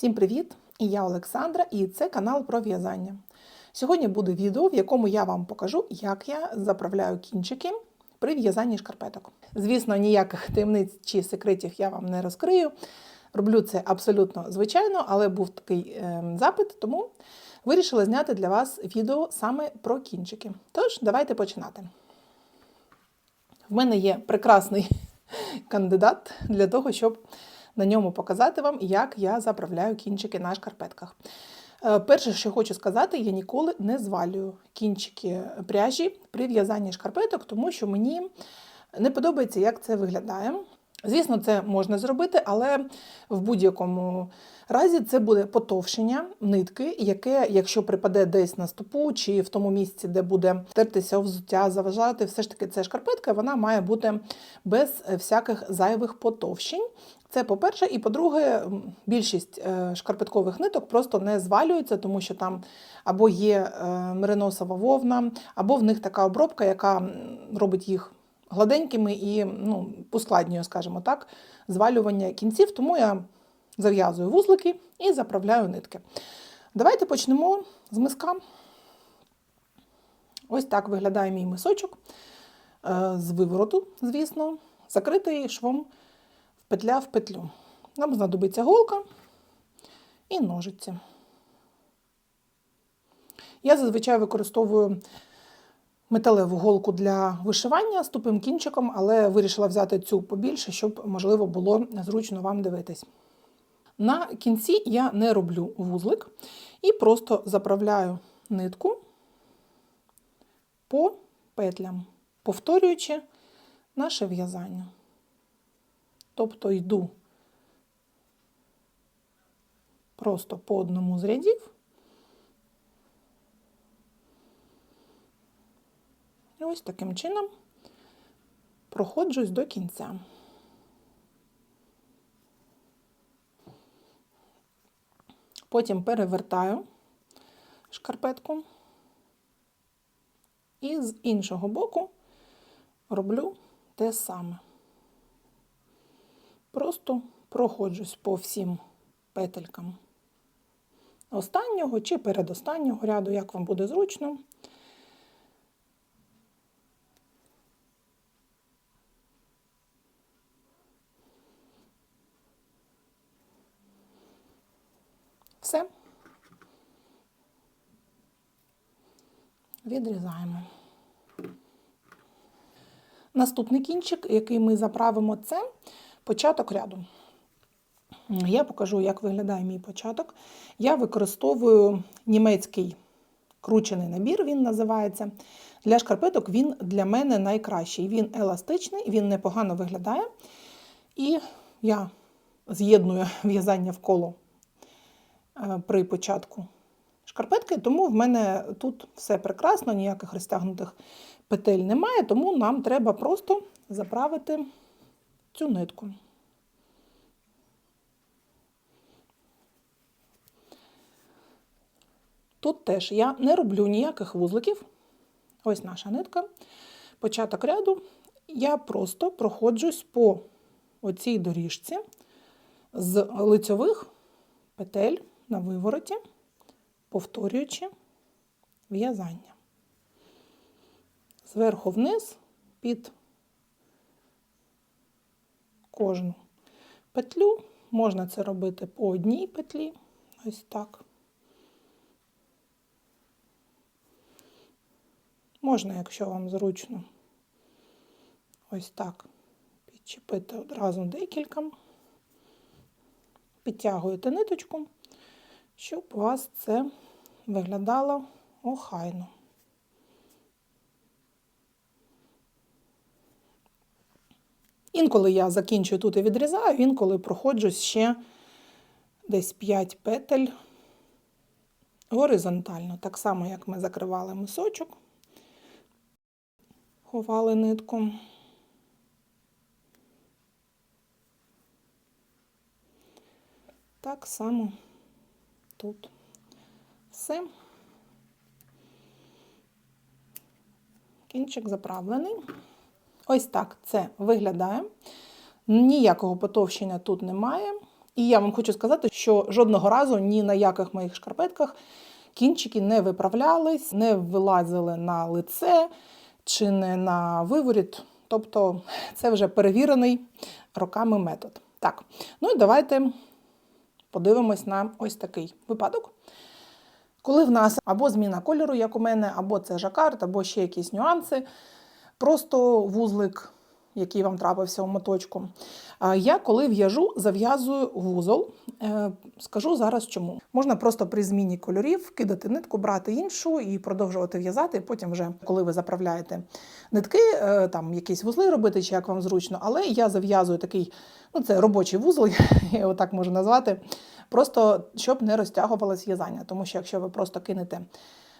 Всім привіт! І я Олександра, і це канал про в'язання. Сьогодні буде відео, в якому я вам покажу, як я заправляю кінчики при в'язанні шкарпеток. Звісно, ніяких таємниць чи секретів я вам не розкрию. Роблю це абсолютно звичайно, але був такий е, запит, тому вирішила зняти для вас відео саме про кінчики. Тож, давайте починати. В мене є прекрасний кандидат для того, щоб на ньому показати вам, як я заправляю кінчики на шкарпетках. Е, Перше, що хочу сказати, я ніколи не звалюю кінчики пряжі при в'язанні шкарпеток, тому що мені не подобається, як це виглядає. Звісно, це можна зробити, але в будь-якому разі це буде потовшення нитки, яке, якщо припаде десь на стопу чи в тому місці, де буде тертися взуття, заважати, все ж таки це шкарпетка, вона має бути без всяких зайвих потовщень. Це по-перше, і по-друге, більшість е, шкарпеткових ниток просто не звалюється, тому що там або є е, мериносова вовна, або в них така обробка, яка робить їх гладенькими і ну, ускладнює, скажімо так, звалювання кінців. Тому я зав'язую вузлики і заправляю нитки. Давайте почнемо з миска. Ось так виглядає мій мисочок е, з вивороту, звісно, закритий швом в петля в петлю. Нам знадобиться голка і ножиці. Я зазвичай використовую металеву голку для вишивання з тупим кінчиком, але вирішила взяти цю побільше, щоб, можливо, було зручно вам дивитись. На кінці я не роблю вузлик і просто заправляю нитку по петлям, повторюючи наше в'язання. Тобто йду просто по одному з рядів. Ось таким чином проходжусь до кінця. Потім перевертаю шкарпетку і з іншого боку роблю те саме. Просто проходжусь по всім петелькам останнього чи передостаннього ряду, як вам буде зручно. Все. Відрізаємо. Наступний кінчик, який ми заправимо, це початок ряду. Я покажу, як виглядає мій початок. Я використовую німецький кручений набір, він називається. Для шкарпеток він для мене найкращий. Він еластичний, він непогано виглядає. І я з'єдную в'язання в коло при початку шкарпетки, тому в мене тут все прекрасно, ніяких розтягнутих петель немає, тому нам треба просто заправити цю нитку. Тут теж я не роблю ніяких вузликів. Ось наша нитка. Початок ряду. Я просто проходжусь по оцій доріжці з лицьових петель на вивороті, повторюючи в'язання. Зверху вниз під кожну петлю. Можна це робити по одній петлі, ось так. Можна, якщо вам зручно, ось так підчепити одразу декілька, підтягуєте ниточку, щоб у вас це виглядало охайно. Інколи я закінчую тут і відрізаю, інколи проходжу ще десь 5 петель горизонтально, так само, як ми закривали мисочок ховали нитку. Так само тут все. Кінчик заправлений. Ось так це виглядає. Ніякого потовщення тут немає. І я вам хочу сказати, що жодного разу ні на яких моїх шкарпетках кінчики не виправлялись, не вилазили на лице чи не на виворіт. Тобто це вже перевірений роками метод. Так, ну і давайте подивимось на ось такий випадок. Коли в нас або зміна кольору, як у мене, або це жакард, або ще якісь нюанси, просто вузлик, який вам трапився у моточку. Я, коли в'яжу, зав'язую вузол. Е, Скажу зараз чому. Можна просто при зміні кольорів кидати нитку, брати іншу і продовжувати в'язати. Потім, вже, коли ви заправляєте нитки, е, там якісь вузли робити, чи як вам зручно. Але я зав'язую такий, ну це робочий вузол, я його так можу назвати. Просто щоб не розтягувалось в'язання. Тому що якщо ви просто кинете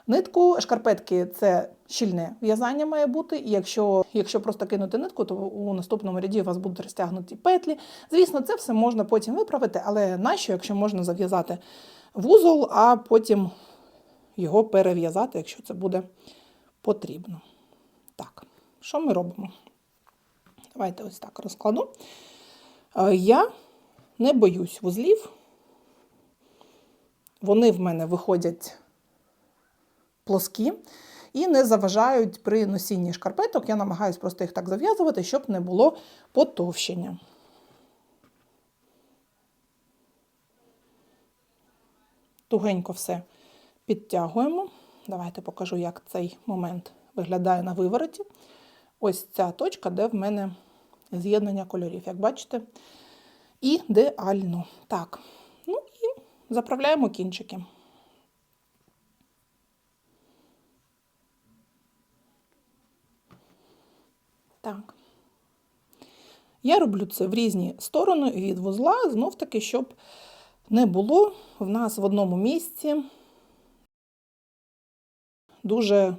нитку, шкарпетки це щільне в'язання має бути. І якщо, якщо просто кинути нитку, то у наступному ряді у вас будуть розтягнуті петлі. Звісно, це все можна потім виправити, але нащо, якщо можна зав'язати вузол, а потім його перев'язати, якщо це буде потрібно. Так, що ми робимо? Давайте ось так розкладу. Е, Я не боюсь вузлів. Вони в мене виходять плоскі і не заважають при носінні шкарпеток. Я намагаюся просто їх так зав'язувати, щоб не було потовщення. Тугенько все підтягуємо. Давайте покажу, як цей момент виглядає на вивороті. Ось ця точка, де в мене з'єднання кольорів, як бачите, ідеально. Так, ну і заправляємо кінчики. Так. Я роблю це в різні сторони від вузла, знов таки, щоб не було в нас в одному місці дуже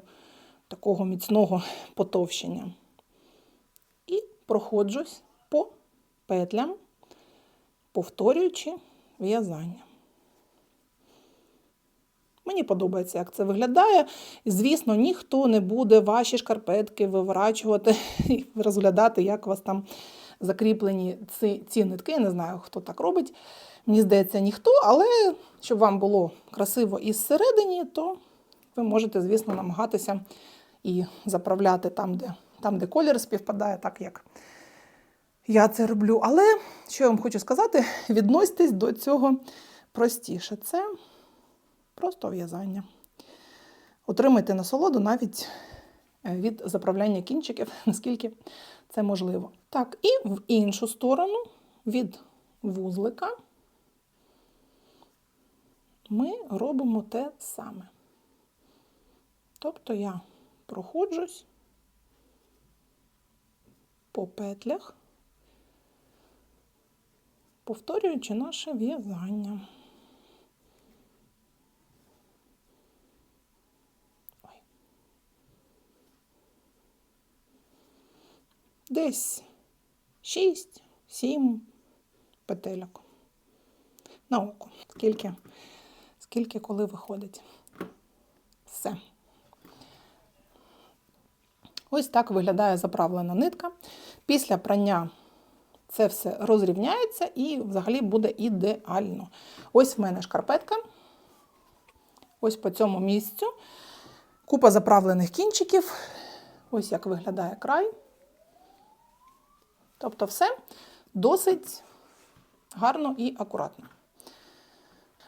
такого міцного потовщення. І проходжусь по петлям, повторюючи в'язання. Мені подобається, як це виглядає. І, звісно, ніхто не буде ваші шкарпетки виворачувати і розглядати, як у вас там закріплені ці, ці нитки. Я не знаю, хто так робить. Мені здається, ніхто, але щоб вам було красиво і зсередині, то ви можете, звісно, намагатися і заправляти там, де, там, де колір співпадає, так як я це роблю. Але що я вам хочу сказати, відносьтесь до цього простіше. Це просто в'язання. Отримайте насолоду навіть е, від заправляння кінчиків, наскільки це можливо. Так, і в іншу сторону від вузлика ми робимо те саме. Тобто я проходжусь по петлях, повторюючи наше в'язання. Десь 6-7 петельок. На око. Скільки, скільки коли виходить. Все. Ось так виглядає заправлена нитка. Після прання це все розрівняється і взагалі буде ідеально. Ось в мене шкарпетка. Ось по цьому місцю. Купа заправлених кінчиків. Ось як виглядає край. Тобто, все досить гарно і акуратно.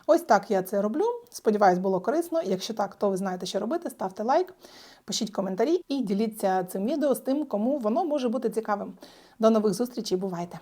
Ось так я це роблю. Сподіваюсь, було корисно. Якщо так, то ви знаєте, що робити. Ставте лайк, пишіть коментарі і діліться цим відео з тим, кому воно може бути цікавим. До нових зустрічей, бувайте!